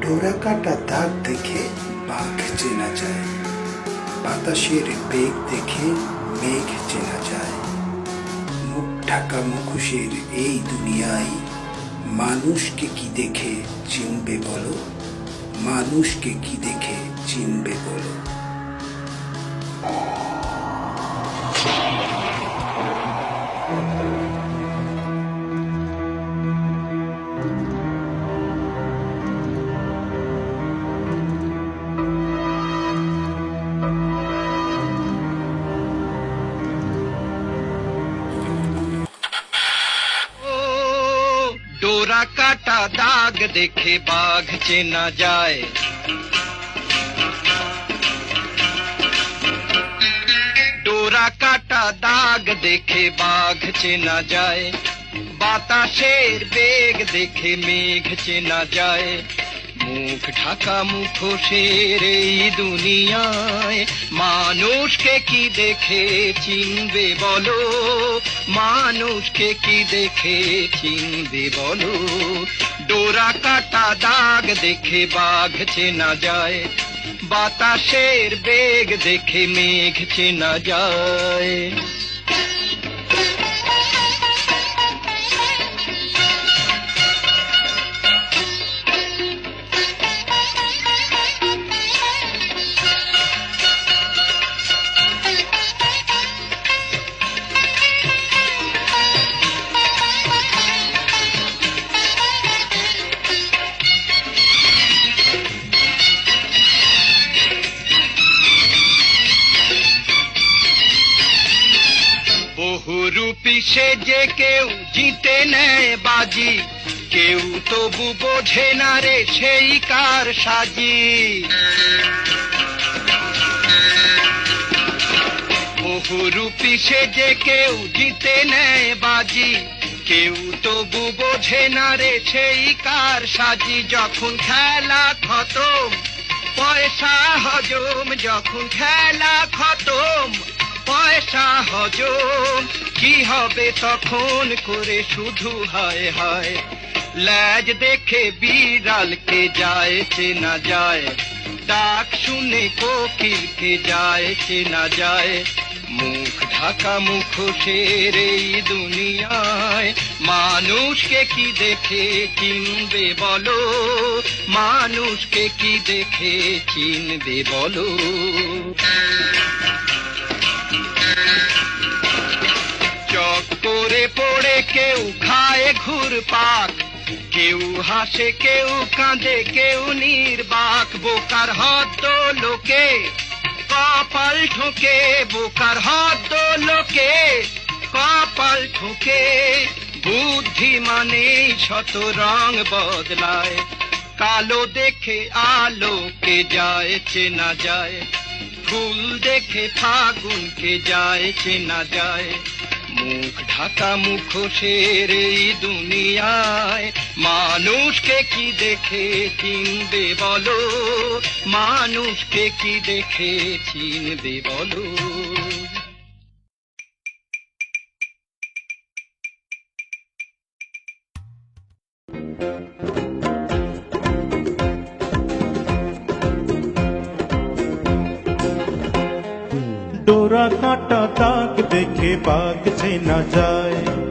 ডোরা কাটা দাগ দেখে বাঘ চেনা যায়। বাতাসের বেগ দেখে মেঘ চেনা যায়। মুখ ঢাকা মুখোশের এই দুনিয়ায় মানুষকে কি দেখে চিনবে বলো? মানুষকে কি দেখে চিনবে বলো? ডোরা কাটা দাগ দেখে বাঘ চেনা যায়। ডোরা কাটা দাগ দেখে বাঘ চেনা যায়। বাতাসের বেগ দেখে মেঘ চেনা যায়। মুখ ঢাকা মুখোশের এই দুনিয়ায়, মানুষকে কি দেখে চিনবে বলো? মানুষকে কি দেখে চিনবে বলো? ডোরা কাটা দাগ দেখে বাঘ চেনা যায়, বাতাসের বেগ দেখে মেঘ চেনা যায়। বহুরূপী সে যে কেউ জিতে নেয় বাজি, কেউ তবু বোঝে না রে সেই কার সাজি। বহুরূপী সে যে কেউ জিতে নেয় বাজি, কেউ তবু বোঝে না রে সেই কার সাজি। যখন খেলা খতম, পয়সা হজম, যখন খেলা খতম পয়সা হজম, কি হবে তখন করে শুধু হায় হায়। ল্যাজ দেখে বিড়ালকে যায় চেনা যায়। ডাক শুনে কোকিলকে যায় চেনা যায়। মুখ ঢাকা মুখোশের এই দুনিয়ায়, মানুষকে কি দেখে চিনবে বলো? মানুষকে কি দেখে চিনবে বলো? পড়ে কেউ খায় ঘুর পাক কেউ হাসে, কেউ কাঁদে, কেউ নির্বাক। বোকার হদ্দ লোকে কপাল ঠোকে, বোকার হদ্দ লোকে কপাল ঠোকে। বুদ্ধি মানে শত রং বদলায়, কালো দেখে আলোকে যায়, চেনা যায়। ফুল দেখে ফাগুনকে যায়, চেনা যায়। মুখ, ঢাকা মুখোশের এই দুনিয়ায়। মানুষকে কি দেখে চিনবে বলো? মানুষকে কি দেখে চিনবে বলো? ডোরা কাটা দাগ দেখে বাঘ চেনা যায়।